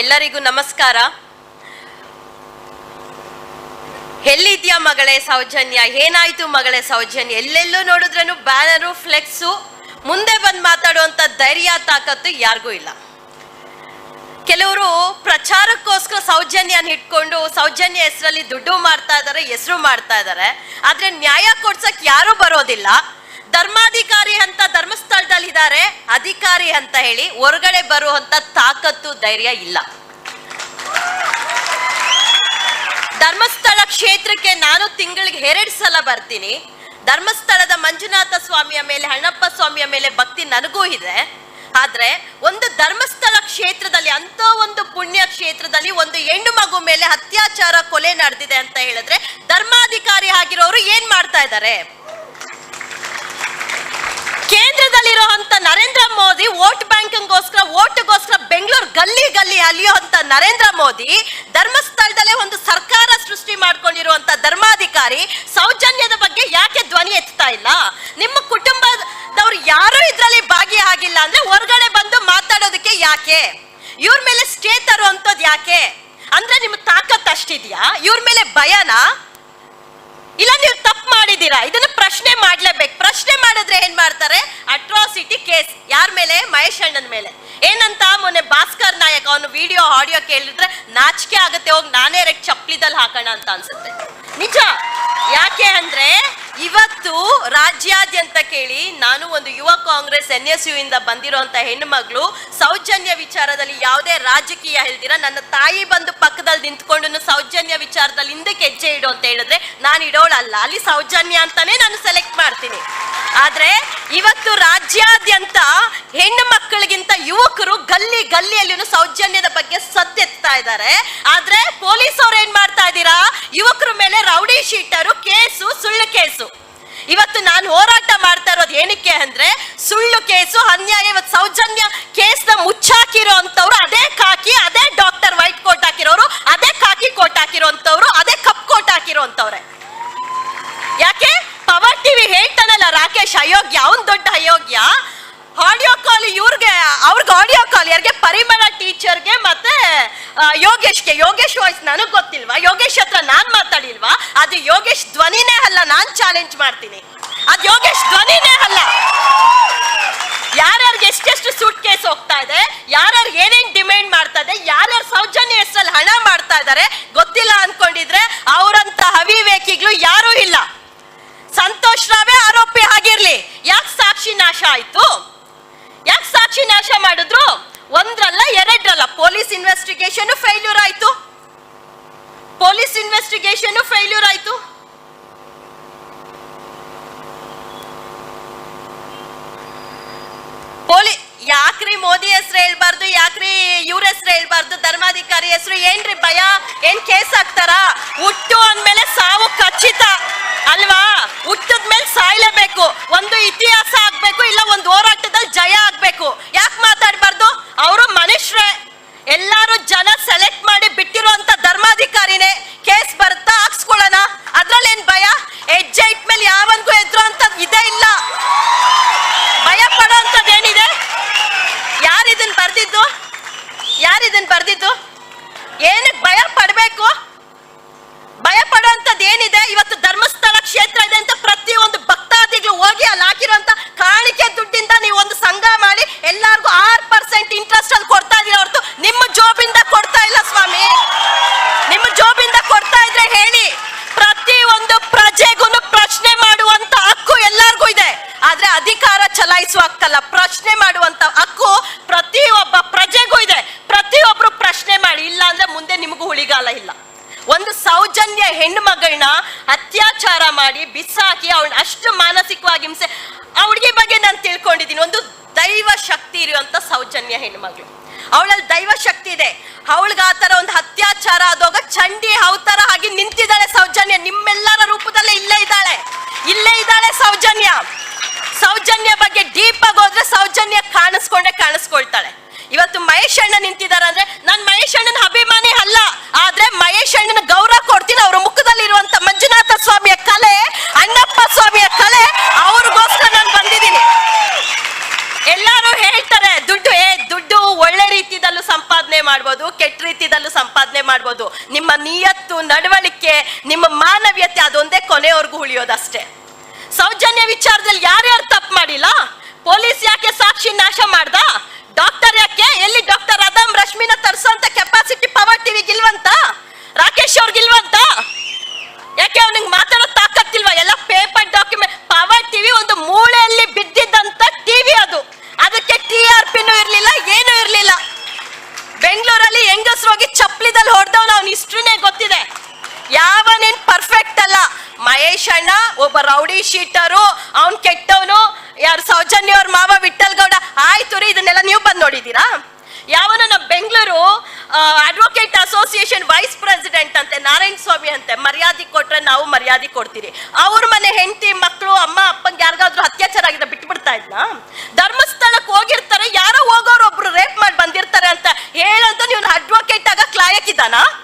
ಎಲ್ಲರಿಗೂ ನಮಸ್ಕಾರ. ಎಲ್ಲಿದ್ಯಾ ಮಗಳೇ ಸೌಜನ್ಯ? ಏನಾಯ್ತು ಮಗಳೇ ಸೌಜನ್ಯ? ಎಲ್ಲೆಲ್ಲೂ ನೋಡಿದ್ರೂ ಬ್ಯಾನರು, ಫ್ಲೆಕ್ಸು, ಮುಂದೆ ಬಂದು ಮಾತಾಡುವಂತ ಧೈರ್ಯ, ತಾಕತ್ತು ಯಾರಿಗೂ ಇಲ್ಲ. ಕೆಲವರು ಪ್ರಚಾರಕ್ಕೋಸ್ಕರ ಸೌಜನ್ಯನ ಇಟ್ಕೊಂಡು ಸೌಜನ್ಯ ಹೆಸರಲ್ಲಿ ದುಡ್ಡು ಮಾಡ್ತಾ ಇದ್ದಾರೆ ಹೆಸರು ಮಾಡ್ತಾ ಇದ್ದಾರೆ ಆದ್ರೆ ನ್ಯಾಯ ಕೊಡ್ಸಕ್ ಯಾರು ಬರೋದಿಲ್ಲ. ಧರ್ಮಾಧಿಕಾರಿ ಅಂತ ಅಧಿಕಾರಿ ಅಂತ ಹೇಳಿ ಹೊರಗಡೆ ಬರುವಂತ ತಾಕತ್ತು ಧೈರ್ಯ ಇಲ್ಲ. ಧರ್ಮಸ್ಥಳ ಕ್ಷೇತ್ರಕ್ಕೆ ನಾನು ತಿಂಗಳಿಗೆ ಎರಡು ಸಲ ಬರ್ತೀನಿ. ಧರ್ಮಸ್ಥಳದ ಮಂಜುನಾಥ ಸ್ವಾಮಿಯ ಮೇಲೆ ಹಣ್ಣಪ್ಪ ಸ್ವಾಮಿಯ ಮೇಲೆ ಭಕ್ತಿ ನನಗೂ ಇದೆ. ಆದ್ರೆ ಒಂದು ಧರ್ಮಸ್ಥಳ ಕ್ಷೇತ್ರದಲ್ಲಿ ಅಂತ ಒಂದು ಪುಣ್ಯ ಕ್ಷೇತ್ರದಲ್ಲಿ ಒಂದು ಹೆಣ್ಣು ಮಗು ಮೇಲೆ ಅತ್ಯಾಚಾರ ಕೊಲೆ ನಡೆದಿದೆ ಅಂತ ಹೇಳಿದ್ರೆ ಧರ್ಮಾಧಿಕಾರಿ ಆಗಿರೋರು ಏನ್ ಮಾಡ್ತಾ ಇದ್ದಾರೆ? ಕೇಂದ್ರದಲ್ಲಿರುವಂತ ನರೇಂದ್ರ ಮೋದಿ ವೋಟ್ ಬ್ಯಾಂಕ್ಗೋಸ್ಕರ ವೋಟ್ಗೋಸ್ಕರ ಬೆಂಗಳೂರು ಗಲ್ಲಿ ಗಲ್ಲಿ ಅಲಿಯುವಂತ ನರೇಂದ್ರ ಮೋದಿ ಧರ್ಮಸ್ಥಳದಲ್ಲೇ ಒಂದು ಸರ್ಕಾರ ಸೃಷ್ಟಿ ಮಾಡ್ಕೊಂಡಿರುವಂತ ಧರ್ಮಾಧಿಕಾರಿ ಸೌಜನ್ಯದ ಬಗ್ಗೆ ಯಾಕೆ ಧ್ವನಿ ಎತ್ತಾ ಇಲ್ಲ? ನಿಮ್ಮ ಕುಟುಂಬದವ್ರು ಯಾರು ಇದ್ರಲ್ಲಿ ಭಾಗಿಯಾಗಿಲ್ಲ ಅಂದ್ರೆ ಹೊರಗಡೆ ಬಂದು ಮಾತಾಡೋದಕ್ಕೆ ಯಾಕೆ? ಇವ್ರ ಮೇಲೆ ಸ್ಟೇ ತರುವಂತದ್ ಯಾಕೆ? ಅಂದ್ರೆ ನಿಮ್ ತಾಕತ್ ಅಷ್ಟಿದ್ಯಾ? ಇವ್ರ ಮೇಲೆ ಭಯನಾ? ಇಲ್ಲ, ನೀವು ತಪ್ಪು ಮಾಡಿದೀರಾ ಇದನ್ನ ಪ್ರಶ್ನೆ ಮಾಡ್ಲೇಬೇಕು. ಮಾಡ್ತಾರೆ? ಅಟ್ರಾಸಿಟಿ ಕೇಸ್ ಯಾರ ಮೇಲೆ? ಮಹೇಶ್ ಅಣ್ಣನ ಮೇಲೆ. ಏನಂತ ಮೊನ್ನೆ ಭಾಸ್ಕರ್ ನಾಯಕ್ ಅವನು ವಿಡಿಯೋ ಆಡಿಯೋ ಕೇಳಿದ್ರೆ ನಾಚಿಕೆ ಆಗುತ್ತೆ, ಹೋಗಿ ನಾನೇ ರೆಕ್ ಚಪ್ಲಿದಲ್ಲಿ ಹಾಕೋಣ ಅಂತ ಅನ್ಸುತ್ತೆ. ನಿಜ? ಯಾಕೆ ಅಂದ್ರೆ ಇವತ್ತು ರಾಜ್ಯಾದ್ಯಂತ ಕೇಳಿ ನಾನು ಒಂದು ಯುವ ಕಾಂಗ್ರೆಸ್ ಎನ್ ಎಸ್ ಯು ಇಂದ ಬಂದಿರುವಂತ ಹೆಣ್ಣು ಸೌಜನ್ಯ ವಿಚಾರದಲ್ಲಿ ಯಾವುದೇ ರಾಜಕೀಯ ಹೇಳ್ದಿರ, ನನ್ನ ತಾಯಿ ಬಂದು ಪಕ್ಕದಲ್ಲಿ ನಿಂತ್ಕೊಂಡು ಸೌಜನ್ಯ ವಿಚಾರದಲ್ಲಿ ಹಿಂದಕ್ಕೆ ಹೆಜ್ಜೆ ಇಡು ಅಂತ ಹೇಳಿದ್ರೆ ನಾನು ಇಡೋಳಲ್ಲ. ಅಲ್ಲಿ ಸೌಜನ್ಯ ಅಂತಾನೆ ನಾನು ಸೆಲೆಕ್ಟ್ ಮಾಡ್ತೀನಿ. ಆದ್ರೆ ಇವತ್ತು ರಾಜ್ಯಾದ್ಯಂತ ಹೆಣ್ಣು ಮಕ್ಕಳಿಗಿಂತ ಯುವಕರು ಗಲ್ಲಿ ಗಲ್ಲಿಯಲ್ಲಿನೂ ಸೌಜನ್ಯದ ಬಗ್ಗೆ ಸತ್ತೆತ್ತಾ ಇದ್ದಾರೆ. ಆದ್ರೆ ಪೊಲೀಸ್ ಅವ್ರು ಏನ್ ಮಾಡ್ತಾ ಇದ್ದೀರಾ? ಯುವಕರ ಮೇಲೆ ರೌಡಿ ಶೀಟರು, ಕೇಸು, ಸುಳ್ಳು ಕೇಸು. ಇವತ್ತು ನಾನು ಹೋರಾಟ ಮಾಡ್ತಾ ಇರೋದು ಏನಕ್ಕೆ ಅಂದ್ರೆ ಸುಳ್ಳು ಕೇಸು, ಅನ್ಯಾಯ, ಇವತ್ತು ಸೌಜನ್ಯ ಕೇಸ್ನ ಮುಚ್ಚಾಕಿರೋ ಅಂತವ್ರು ಅದೇ ಕಾಕಿ ಅದೇ ಡಾಕ್ಟರ್ ವೈಟ್ ಕೋಟ್ ಹಾಕಿರೋರು, ಅದೇ ಕಾಕಿ ಕೋಟ್ ಹಾಕಿರೋಂಥವ್ರು ಅದೇ ಕಪ್ ಕೋಟ್ ಹಾಕಿರೋ ಅಂತವ್ರೆ ರಾಕೇಶ್ ಅಯೋಗ್ಯ, ಅವನ್ ದೊಡ್ಡ ಅಯೋಗ್ಯ. ಆಡಿಯೋ ಕಾಲ್ ಇವ್ರಿಗೆ, ಅವ್ರಿಗೆ ಆಡಿಯೋ ಕಾಲ್ ಯಾರಿಗೆ ಪರಿಮಳ ಟೀಚರ್ಗೆ ಮತ್ತೆ ಯೋಗೇಶ್ಗೆ. ಯೋಗೇಶ್ ವಾಯ್ಸ್ ನನಗ್ ಗೊತ್ತಿಲ್ವಾ? ಯೋಗೇಶ್ ಹತ್ರ ನಾನ್ ಮಾತಾಡಿಲ್ವಾ? ಅದು ಯೋಗೇಶ್ ಧ್ವನಿನೇ ಅಲ್ಲ, ನಾನ್ ಚಾಲೆಂಜ್ ಮಾಡ್ತೀನಿ. ಅದು ಯೋಗೇಶ್ ಧ್ವನಿನೇ ಅಲ್ಲ. ಯಾರ್ಯಾರಿಗೆ ಎಷ್ಟೆಷ್ಟು ಸೂಟ್ ಕೇಸ್ ಹೋಗ್ತಾ ಇದೆ ಯಾರ್ಯಾರು ಏನೇನ್ ಡಿಮ್ಯಾಂಡ್ ಮಾಡ್ತಾ ಇದೆ ಯಾರ್ಯಾರು ಸೌಜನ್ಯ ಹೆಸರಲ್ಲಿ ಹಣ ಮಾಡ್ತಾ ಇದ್ದಾರೆ ಗೊತ್ತಿಲ್ಲ ಅನ್ಕೊಂಡಿದ್ರೆ ಅವರಂತ ಅವಿವೇಕಿಗಳು ಯಾರೂ ಇಲ್ಲ ಸಂತೋಷ್ ರಾವೇ ಆರೋಪಿ ಆಗಿರ್ಲಿ ಯಾಕೆ ಸಾಕ್ಷಿ ನಾಶ ಆಯ್ತು ಯಾಕೆ ಸಾಕ್ಷಿ ನಾಶ ಮಾಡಿದ್ರು ಒಂದ್ರಲ್ಲ ಎರಡ್ರಲ್ಲ ಪೊಲೀಸ್ ಇನ್ವೆಸ್ಟಿಗೇಷನ್ ಫೇಲ್ಯೂರ್ ಆಯ್ತು. ಪೊಲೀಸ್ ಇನ್ವೆಸ್ಟಿಗೇಷನ್ ಫೇಲ್ಯೂರ್ ಆಯ್ತು. ಪೊಲೀ, ಯಾಕ್ರಿ ಮೋದಿ ಹೆಸರು ಹೇಳ್ಬಾರ್ದು, ಯಾಕ್ರಿ ಇವ್ರ ಹೆಸರು ಹೇಳ್ಬಾರ್ದು, ಧರ್ಮಾಧಿಕಾರಿ ಹೆಸರು ಏನ್ರಿ ಭಯ, ಏನ್ ಕೇಸ್ ಹಾಕ್ತಾರ? ಹುಟ್ಟು ಅಂದ್ಮೇಲೆ ಸಾವು ಖಚಿತ, ಅಲ್ವಾ? ಹುಟ್ಟದ ಮೇಲೆ ಸಾಯ್ಲೇಬೇಕು. ಒಂದು ಇತಿಹಾಸ ಆಗ್ಬೇಕು, ಇಲ್ಲ ಒಂದು ಹೋರಾಟದಲ್ಲಿ ಜಯ ಆಗ್ಬೇಕು. ಯಾಕೆ ಮಾತಾಡ್ಬಾರ್ದು? ಅವರು ಮನುಷ್ಯರೇ. ಎಲ್ಲಾರು ಜನ ಸೆಲೆಕ್ಟ್ ಮಾಡಿ ಬಿಟ್ಟಿರುವಂತ ಧರ್ಮಾಧಿಕಾರಿನೇ ಕೇಸ್ ಬರ್ತಾ ಹಾಕ್ಸ್ಕೊಳ್ಳೋಣ. ಅದ್ರಲ್ಲಿ ಏನ್ ಭಯ ಹೆಜ್ಜೆ ಇಟ್ಮೇಲೆ ಯಾವನ್ಗೂ ಎದ್ರು ಅಂತ ಇದೇ ಇಲ್ಲ. ಭಯ ಪಡೋಂಥದ್ದು ಏನಿದೆ? ಯಾರು ಇದನ್ ಬರ್ದಿದ್ದು? ಯಾರು ಇದನ್ ಬರ್ದಿದ್ದು? ಏನಕ್ಕೆ ಭಯ ಪಡಬೇಕು? ಭಯ ಪಡುವಂಥದ್ದು ಏನಿದೆ? ಇವತ್ತು ಧರ್ಮಸ್ಥಳ ಕ್ಷೇತ್ರ ಇದೆ ಅಂತ ಪ್ರತಿಯೊಂದು ಭಕ್ತಾದಿಗಳು ಹೋಗಿ ಅಲ್ಲಿ ಹಾಕಿರುವಂತ ಕಾಣಿಕೆ ದುಡ್ಡಿಂದ ನೀವು ಒಂದು ಸಂಘ ಮಾಡಿ ಎಲ್ಲಾರ್ಗೂ ಆರು ಪರ್ಸೆಂಟ್ ಇಂಟ್ರೆಸ್ಟ್ ಅಲ್ಲಿ ಕೊಡ್ತಾ ಇದೀರ ಹೊರತು ನಿಮ್ಮ ಜೋಬಿಂದ ಕೊಡ್ತಾ ಇಲ್ಲ ಸ್ವಾಮಿ ನಿಮ್ಮ ಜೋಬಿಂದ ಕೊಡ್ತಾ ಇದ್ರೆ ಹೇಳಿ ಪ್ರತಿ ಒಂದು ಪ್ರಜೆಗೂ ಪ್ರಶ್ನೆ ಮಾಡುವಂತ ಹಕ್ಕು ಎಲ್ಲಾರ್ಗೂ ಇದೆ ಆದ್ರೆ ಅಧಿಕಾರ ಚಲಾಯಿಸುವ ಹಕ್ಕಲ್ಲ ಪ್ರಶ್ನೆ ಮಾಡುವಂತ ಹಕ್ಕು ಪ್ರತಿಯೊಬ್ಬ ಪ್ರಜೆಗೂ ಇದೆ ಪ್ರತಿಯೊಬ್ರು ಪ್ರಶ್ನೆ ಮಾಡಿ ಇಲ್ಲ ಅಂದ್ರೆ ಮುಂದೆ ನಿಮಗೂ ಉಳಿಗಾಲ ಇಲ್ಲ ಒಂದು ಸೌಜನ್ಯ ಹೆಣ್ಣು ಮಗಳನ್ನ ಅತ್ಯಾಚಾರ ಮಾಡಿ ಬಿಸಾಕಿ ಅವಳನ್ನ ಅಷ್ಟು ಮಾನಸಿಕವಾಗಿ ಹಿಂಸೆ ಆ ಬಗ್ಗೆ ನಾನು ತಿಳ್ಕೊಂಡಿದ್ದೀನಿ. ಒಂದು ದೈವ ಶಕ್ತಿ ಇರುವಂತ ಸೌಜನ್ಯ ಹೆಣ್ಮಗಳು ಅವಳಲ್ಲಿ ದೈವ ಶಕ್ತಿ ಇದೆ. ಅವಳಿಗೆ ಆ ತರ ಒಂದು ಅತ್ಯಾಚಾರ ಆದೋಗ ಚಂಡಿ ಅವತಾರ ಆಗಿ ನಿಂತಿದ್ದಾಳೆ ಸೌಜನ್ಯ. ನಿಮ್ಮೆಲ್ಲರ ರೂಪದಲ್ಲೇ ಇಲ್ಲೇ ಇದ್ದಾಳೆ. ಇಲ್ಲೇ ಇದ್ದಾಳೆ ಸೌಜನ್ಯ. ಸೌಜನ್ಯ ಬಗ್ಗೆ ಡೀಪ್ ಆಗಿ ಹೋದ್ರೆ ಸೌಜನ್ಯ ಕಾಣಿಸ್ಕೊಂಡೆ ಕಾಣಿಸ್ಕೊಳ್ತಾಳೆ. ಇವತ್ತು ಮಹೇಶ್ ಅಣ್ಣ ಅಂದ್ರೆ ನಾನ್ ಮಹೇಶ್ ಅಣ್ಣನ ಅಭಿಮಾನಿ ಅಲ್ಲ ಆದ್ರೆ ಮಹೇಶ್ ಅಣ್ಣನ ಗೌರವ ಕೊಡ್ತೀನಿ ಅವ್ರ ಮುಖದಲ್ಲಿ ಇರುವಂತ ಮಂಜುನಾಥ ಸ್ವಾಮಿಯ ಕಲೆ ಅಣ್ಣಪ್ಪ ಸ್ವಾಮಿಯ ಕಲೆ ಅವ್ರಿಗೋಸ್ಕರ ನಾನು ಬಂದಿದ್ದೀನಿ ಎಲ್ಲಾರು ಹೇಳ್ತಾರೆ ದುಡ್ಡು ಏ ದುಡ್ಡು ಒಳ್ಳೆ ರೀತಿದಲ್ಲೂ ಸಂಪಾದನೆ ಮಾಡ್ಬೋದು ಕೆಟ್ಟ ಮಾಡ್ಬೋದು. ನಿಮ್ಮ ನಿಯತ್ತು, ನಡವಳಿಕೆ, ನಿಮ್ಮ ಮಾನವೀಯತೆ ಅದೊಂದೇ ಕೊನೆವರೆಗೂ ಉಳಿಯೋದಷ್ಟೇ. ಸೌಜನ್ಯ ವಿಚಾರದಲ್ಲಿ ಯಾರ್ಯಾರು ತಪ್ಪು ಮಾಡಿಲ್ಲ? ಪೊಲೀಸ್ ಯಾಕೆ ಸಾಕ್ಷಿ ನಾಶ ಮಾಡ್ದ? ಡಾಕ್ಟರ್ ಯಾಕೆ? ಎಲ್ಲಿ ಡಾಕ್ಟರ್ ಅದಮ್ ರಶ್ಮಿನ ತರ್ಸೋಂತ ಕೆಪಾಸಿಟಿ ಮಧ್ಯದಲ್ಲಿ ಹೊಡೆದವ್ ನಾವು ಹಿಸ್ಟ್ರಿನೇ ಗೊತ್ತಿದೆ. ಯಾವ ನಿನ್ ಪರ್ಫೆಕ್ಟ್ ಅಲ್ಲ. ಮಹೇಶ್ ಅಣ್ಣ, ಒಬ್ಬ ರೌಡಿ ಶೀಟರು, ಅವ್ನ್ ಕೆಟ್ಟವನು, ಯಾರು ಸೌಜನ್ಯ ಅವ್ರ ಮಾವ ವಿಠಲ್ ಗೌಡ ಆಯ್ತು ರೀ, ಇದನ್ನೆಲ್ಲ ನೀವು ಬಂದು ನೋಡಿದೀರಾ ಯಾವನ ನಮ್ಮ Bengaluru advocate association vice president ಅಂತೆ, ನಾರಾಯಣ ಸ್ವಾಮಿ ಅಂತೆ, ಮರ್ಯಾದೆ ಕೊಟ್ರೆ ನಾವು ಮರ್ಯಾದೆ ಕೊಡ್ತೀರಿ. ಅವ್ರ ಮನೆ ಹೆಂಡತಿ ಮಕ್ಕಳು ಅಮ್ಮ, ಅಪ್ಪಂಗೆ ಯಾರಿಗಾದ್ರೂ ಅತ್ಯಾಚಾರ ಆಗಿದೆ ಬಿಟ್ಬಿಡ್ತಾ ಇದ್ನಾ? ಧರ್ಮಸ್ಥಳಕ್ಕೆ ಹೋಗಿರ್ತಾರೆ, ಯಾರೋ ಹೋಗೋರು ಒಬ್ರು ರೇಪ್ ಮಾಡಿ ಬಂದಿರ್ತಾರೆ ಅಂತ ಹೇಳಂತ ನೀವು きだな。